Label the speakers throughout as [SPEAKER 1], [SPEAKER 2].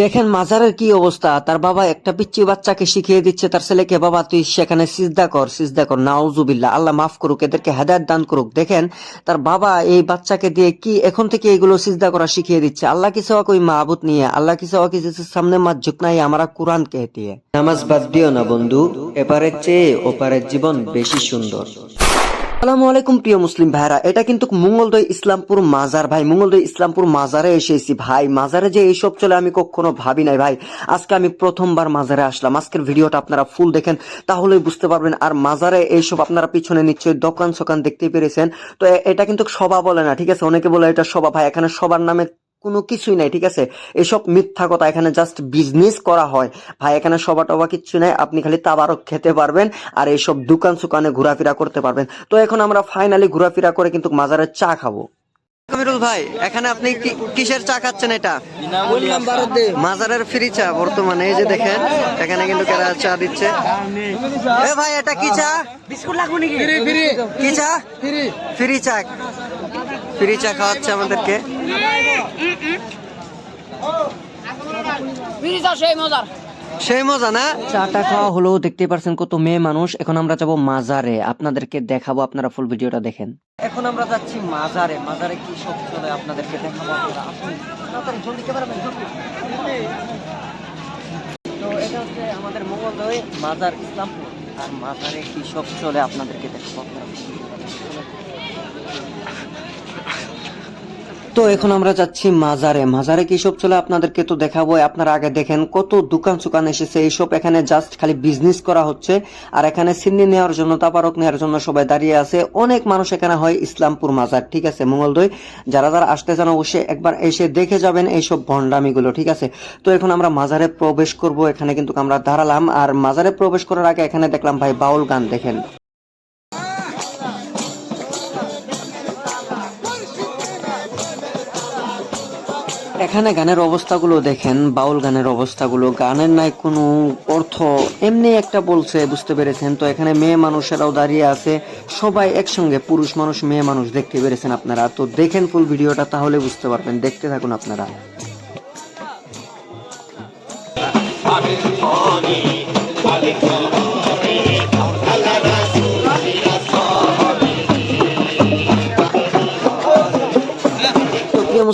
[SPEAKER 1] দেখেন মাজারের কি অবস্থা? তার বাবা একটা পিচ্ছি বাচ্চাকে শিখিয়ে দিচ্ছে, তার ছেলেকে, বাবা, তুই সেখানে সিজদা কর সিজদা কর নাউজুবিল্লা আল্লাহ মাফ করুক, এদেরকে হেদায়ত দান করুক। দেখেন, তার বাবা এই বাচ্চাকে দিয়ে কি এখন থেকে এগুলো সিজদা করা শিখিয়ে দিচ্ছে? আল্লাহ কি সবাক ওই মাহবুত নিয়ে? আল্লাহ কি সবাক কি সামনে মাছ ঝুঁক নাই, আমরা কোরআন কে দিয়ে। নামাজ বাদ দিও না বন্ধু, এপারের চেয়ে ওপারের জীবন বেশি সুন্দর। আসসালামু আলাইকুম, প্রিয় মুসলিম ভাইরা এটা কিন্তু মঙ্গলদয় ইসলামপুর মাজার। ভাই মঙ্গলদয় ইসলামপুর মাজারে এসেছি। ভাই, মাজারে যে এইসব চলে আমি কখনো ভাবি নাই, ভাই। আজকে আমি প্রথমবার মাজারে আসলাম। আজকের ভিডিওটা আপনারা ফুল দেখেন, তাহলেই বুঝতে পারবেন। আর মাজারে এইসব আপনারা পিছনে নিশ্চয়ই দোকান সোকান দেখতে পেরেছেন। তো এটা কিন্তু সভা বলে না, ঠিক আছে? অনেকে বলে এটা সভা। ভাই, এখানে সবার নামে কোনো কিছুই নাই ঠিক আছে? এসব মিথ্যা কথা এখানে জাস্ট বিজনেস করা হয়। ভাই এখানে সবা টবা কিচ্ছু নাই আপনি খালি তাবারক খেতে পারবেন আর এইসব দোকান সুকানে ঘোরাফেরা করতে পারবেন। তো এখন আমরা ফাইনালি ঘোরাফেরা করে কিন্তু মাজারের চা খাব। কামিরুল ভাই এখানে আপনি কি- কিসের চা খাচ্ছেন এটা? মাজারের ফ্রি চা বর্তমানে এই যে দেখেন এখানে কিন্তু কেরা চা দিচ্ছে। এ ভাই এটা কি চা? বিস্কুট লাগবে নাকি? কি চা? ফ্রি চা। ফ্রি চা খাওয়াচ্ছে আমাদেরকে।
[SPEAKER 2] সেই
[SPEAKER 1] মজা না? চাটা খাওয়া হলো দেখতে পারছেন কত মেয়ে মানুষ। এখন আমরা যাব মাজারে। আপনাদেরকে দেখাবো আপনারা ফুল ভিডিওটা দেখেন। এখন আমরা যাচ্ছি মাজারে। মাজারে কি সব চলে আপনাদেরকে দেখাবো তো এটা হচ্ছে আমাদের মঙ্গলদয় মাজার ইসলামপুর। আর মাজারে কি সব চলে আপনাদেরকে দেখাবো আপনারা। তো এখন আমরা যাচ্ছি মাজারে। মাজারে কি সব চলে আপনাদেরকে তো দেখাবো। আপনারা আগে দেখেন কত দোকান সুকান এসেছে। এইসব এখানে জাস্ট খালি বিজনেস করা হচ্ছে। আর এখানে সিন্নি নেওয়ার জন্য তাপারক নেওয়ার জন্য সবাই দাঁড়িয়ে আছে। অনেক মানুষ এখানে হয় ইসলামপুর মাজার, ঠিক আছে? মঙ্গলদৈ, যারা যারা আসতে চান অবশ্যই একবার এসে দেখে যাবেন এইসব ভণ্ডামিগুলো, ঠিক আছে? তো এখন আমরা মাজারে প্রবেশ করব। এখানে কিন্তু আমরা দাঁড়ালাম। আর মাজারে প্রবেশ করার আগে এখানে দেখলাম, ভাই, বাউল গান দেখেন। এখানে গানের অবস্থাগুলো দেখেন বাউল গানের অবস্থাগুলো গানের নাই কোনো অর্থ এমনি একটা বলছে বুঝতে পেরেছেন তো এখানে মেয়ে মানুষেরাও দাঁড়িয়ে আছে সবাই একসঙ্গে পুরুষ মানুষ মেয়ে মানুষ দেখতে পেরেছেন আপনারা তো দেখেন ফুল ভিডিওটা তাহলে বুঝতে পারবেন দেখতে থাকুন আপনারা তো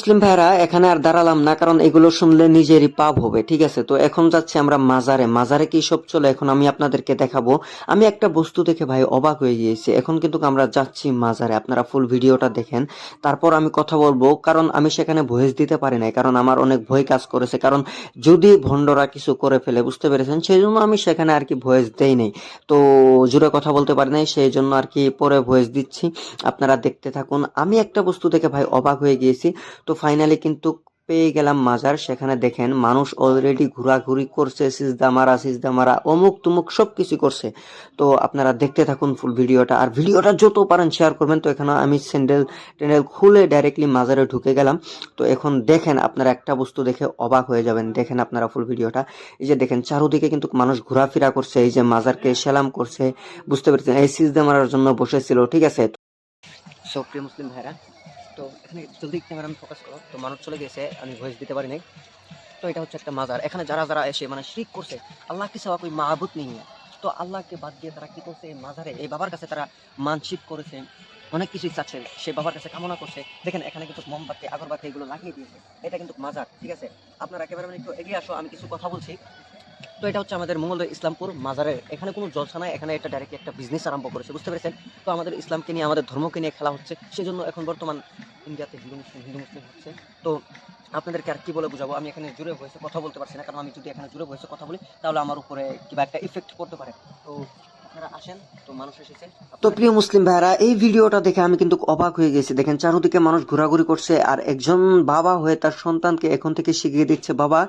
[SPEAKER 1] মুসলিম ভাইরা, এখানে আর দাঁড়ালাম না, কারণ এগুলো শুনলে নিজেরই পাপ হবে, ঠিক আছে? তো এখন যাচ্ছি আমরা মাজারে। মাজারে কি সব চলে? এখন আমি আপনাদেরকে দেখাবো। আমি একটা বস্তু দেখে ভাই অবাক হয়ে গিয়েছি। এখন কিন্তু আমরা যাচ্ছি মাজারে। আপনারা ফুল ভিডিওটা দেখেন। তারপর আমি কথা বলব, কারণ আমি সেখানে ভয়েস দিতে পারি নাই, কারণ আমার অনেক ভয় কাজ করেছে। কারণ যদি ভণ্ডরা কিছু করে ফেলে, বুঝতে পেরেছেন? সেই জন্য আমি সেখানে আর কি ভয়েস দেই নাই। তো জুড়ে কথা বলতে পারি নাই সেই জন্য আর কি পরে ভয়েস দিচ্ছি। আপনারা দেখতে থাকুন। আমি একটা বস্তু দেখে ভাই অবাক হয়ে গিয়েছি। ফাইনালি কিন্তু পেয়ে গেলাম মাজার। সেখানে দেখেন মানুষ অলরেডি ঘোরাঘুরি করছে, সিজদা মারা সিজদা মারা, অমুক তুমুক সব কিছু করছে। তো আপনারা দেখতে থাকুন ফুল ভিডিওটা। আর ভিডিওটা যত পারেন শেয়ার করবেন, তো এখানে আমি স্যান্ডেল ট্যান্ডেল খুলে ডাইরেক্টলি মাজারে ঢুকে গেলাম। তো এখন দেখেন আপনারা একটা বস্তু দেখে অবাক হয়ে যাবেন। দেখেন আপনারা ফুল ভিডিওটা। এই যে দেখেন, চারোদিকে কিন্তু মানুষ ঘোরাফেরা করছে, এই যে মাজারকে সেলাম করছে। বুঝতে পেরেছেন? এই সিজদা মারার জন্য বসেছিল, ঠিক আছে? সো প্রিয় মুসলিম ভাইরা তো এখানে জলদি ক্যামেরা ফোকাস করো তো মানুষ চলে গেছে, আমি ভয়েস দিতে পারি নাই। তো এটা হচ্ছে একটা মাজার। এখানে যারা যারা এসে মানে শিরিক করছে, আল্লাহকে সেবা কই মাহবুত নেই। তো আল্লাহকে বাদ দিয়ে তারা কি করছে মাজারে? এই বাবার কাছে তারা মানসিক করেছে, অনেক কিছুই চাচ্ছে। সে বাবার কাছে কামনা করছে। দেখেন, এখানে কিন্তু মোমবাতি, আগরবাতি এগুলো লাগিয়ে দিয়েছে। এটা কিন্তু মাজার, ঠিক আছে? আপনারা একেবারে একটু এগিয়ে আসো, আমি কিছু কথা বলছি। তো এটা হচ্ছে আমাদের মঙ্গল ইসলামপুর মাজারের। এখানে কোনো জলসা নাই, এখানে একটা ডাইরেক্ট একটা বিজনেস আরম্ভ করেছে, বুঝতে পেরেছেন? তো আমাদের ইসলামকে নিয়ে, আমাদের ধর্মকে নিয়ে খেলা হচ্ছে, সেজন্য এখন বর্তমান ইন্ডিয়াতে হিন্দু মুসলিম হিন্দু মুসলিম হচ্ছে। তো আপনাদেরকে আর কী বলে বুঝাবো? আমি এখানে জুড়ে বসে কথা বলতে পারছি না, কারণ আমি যদি এখানে জুড়ে বসে কথা বলি, তাহলে আমার উপরে কিবা একটা ইফেক্ট পড়তে পারে। তো আপনারা আসেন তো মানুষ এসেছে। তো প্রিয় মুসলিম ভাইরা এই ভিডিওটা দেখে আমি কিন্তু অবাক হয়ে গেছি। দেখেন চারদিকে মানুষ ঘোরাঘুরি করছে আর একজন বাবা হয়ে তার সন্তানকে এখন থেকে শিখিয়ে দিচ্ছে বাবা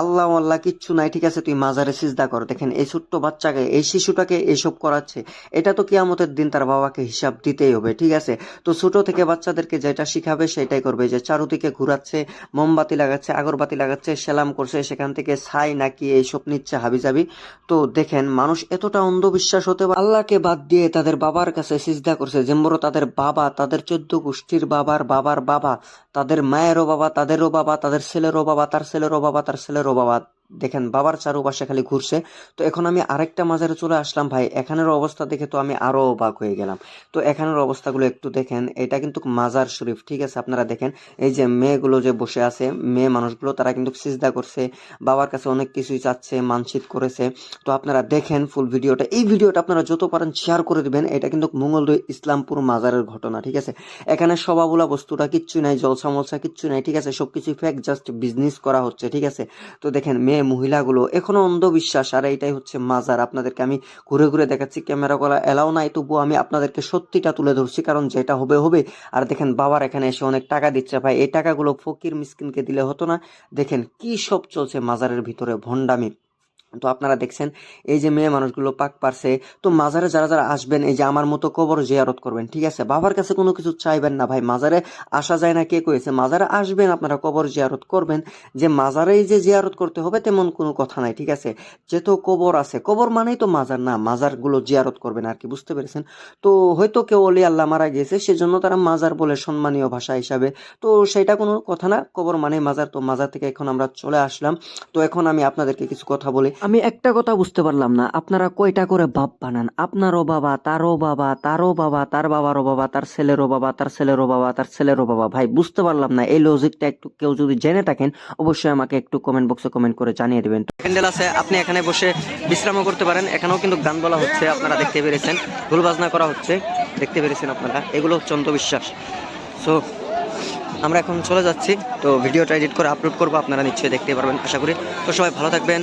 [SPEAKER 1] আল্লাহ আল্লাহ কিচ্ছু নাই ঠিক আছে তুই মাজারে সিজদা কর। দেখেন এই ছোট্ট বাচ্চাকে এই শিশুটাকে এইসব করাচ্ছে। এটা তো কিয়ামতের দিন তার বাবাকে হিসাব দিতেই হবে ঠিক আছে? তো ছোট থেকে বাচ্চাদেরকে যেটা শিখাবে সেটাই করবে। যে চারুদিকে ঘুরাচ্ছে মোমবাতি লাগাচ্ছে আগরবাতি লাগাচ্ছে সেলাম করছে সেখান থেকে ছাই নাকি এইসব নিচ্ছে হাবিজাবি। তো দেখেন মানুষ এতটা অন্ধবিশ্বাস বিশ্বাস হতে আল্লাহকে বাদ দিয়ে তাদের বাবার কাছে সিজদা করছে। যেমন তাদের বাবা, তাদের চোদ্দ গোষ্ঠীর বাবার বাবার বাবা, তাদের মায়েরও বাবা, তাদেরও বাবা, তাদের ছেলেরও বাবা, তার ছেলেরও বাবা, তার ছেলেরও বাবা। দেখেন, বাবার চারুপাশে খালি ঘুরছে। তো এখন আমি আরেকটা মাজারে চলে আসলাম ভাই। এখানের অবস্থা দেখে তো আমি আরও অবাক হয়ে গেলাম। তো এখানের অবস্থাগুলো একটু দেখেন। এটা কিন্তু মাজার শরীফ, ঠিক আছে? আপনারা দেখেন, এই যে মেয়েগুলো যে বসে আছে, মেয়ে মানুষগুলো, তারা কিন্তু সিজদা করছে। বাবার কাছে অনেক কিছুই চাচ্ছে, মানসিক করেছে। তো আপনারা দেখেন ফুল ভিডিওটা। এই ভিডিওটা আপনারা যত পারেন শেয়ার করে দিবেন। এটা কিন্তু মঙ্গলদৈ ইসলামপুর মাজারের ঘটনা, ঠিক আছে? এখানে সবাবুলা বস্তুটা কিচ্ছু নাই, জলসা মলসা কিচ্ছু নাই, ঠিক আছে? সব সবকিছু ফেক জাস্ট বিজনেস করা হচ্ছে, ঠিক আছে? তো দেখেন, মেয়ে মহিলাগুলো, এখনও অন্ধবিশ্বাস, আর এইটাই হচ্ছে মাজার। আপনাদেরকে আমি ঘুরে ঘুরে দেখাচ্ছি, ক্যামেরা করা এলাও নাই তবুও আমি আপনাদেরকে সত্যিটা তুলে ধরছি, কারণ যেটা হবে হবে। আর দেখেন, বাবার এখানে এসে অনেক টাকা দিচ্ছে, ভাই। এই টাকাগুলো ফকির মিসকিনকে দিলে হতো না। দেখেন, কি সব চলছে মাজারের ভিতরে, ভণ্ডামি। তো আপনারা দেখছেন, এই যে মেয়ে মানুষগুলো পাক পারছে, তো মাজারে যারা যারা আসবেন, এই যে আমার মতো কবর জিয়ারত করবেন, ঠিক আছে? বাবার কাছে কোনো কিছু চাইবেন না ভাই, মাজারে আসা যায় না, কে কয়েছে মাজারে আসবেন, আপনারা কবর জিয়ারত করবেন, যে মাজারেই যে জিয়ারত করতে হবে তেমন কোনো কথা নাই, ঠিক আছে? যেহেতু কবর আছে, কবর মানেই তো মাজার না, মাজারগুলো জিয়ারত করবেন আর কি, বুঝতে পেরেছেন? তো হয়তো কেউ অলি আল্লাহ মারা গিয়েছে সেজন্য তারা মাজার বলে সম্মানীয় ভাষা হিসাবে, তো সেটা কোনো কথা না, কবর মানে মাজার, তো মাজার থেকে এখন আমরা চলে আসলাম। তো এখন আমি আপনাদেরকে কিছু কথা বলি। আমি একটা কথা বুঝতে পারলাম না। আপনারা কয়টা করে বাপ বানান? আপনারও বাবা, তারও বাবা তারও বাবা, তার বাবারও বাবা, তার ছেলেরও বাবা, তার ছেলেরও বাবা, তার ছেলেরও বাবা। ভাই, বুঝতে পারলাম না। এই লজিকটা একটু কেউ যদি জেনে থাকেন, অবশ্যই আমাকে একটু কমেন্ট বক্সে কমেন্ট করে জানিয়ে দেবেন। প্যান্ডেল আছে, আপনি এখানে বসে বিশ্রামও করতে পারেন। এখানেও কিন্তু গান বলা হচ্ছে, আপনারা দেখতে পেরেছেন। ঢোল বাজনা করা হচ্ছে, দেখতে পেরেছেন আপনারা। এগুলো হচ্ছে অন্ধবিশ্বাস। সো আমরা এখন চলে যাচ্ছি। তো ভিডিওটা এডিট করে আপলোড করব, আপনারা নিশ্চয়ই দেখতে পারবেন, আশা করি। তো সবাই ভালো থাকবেন।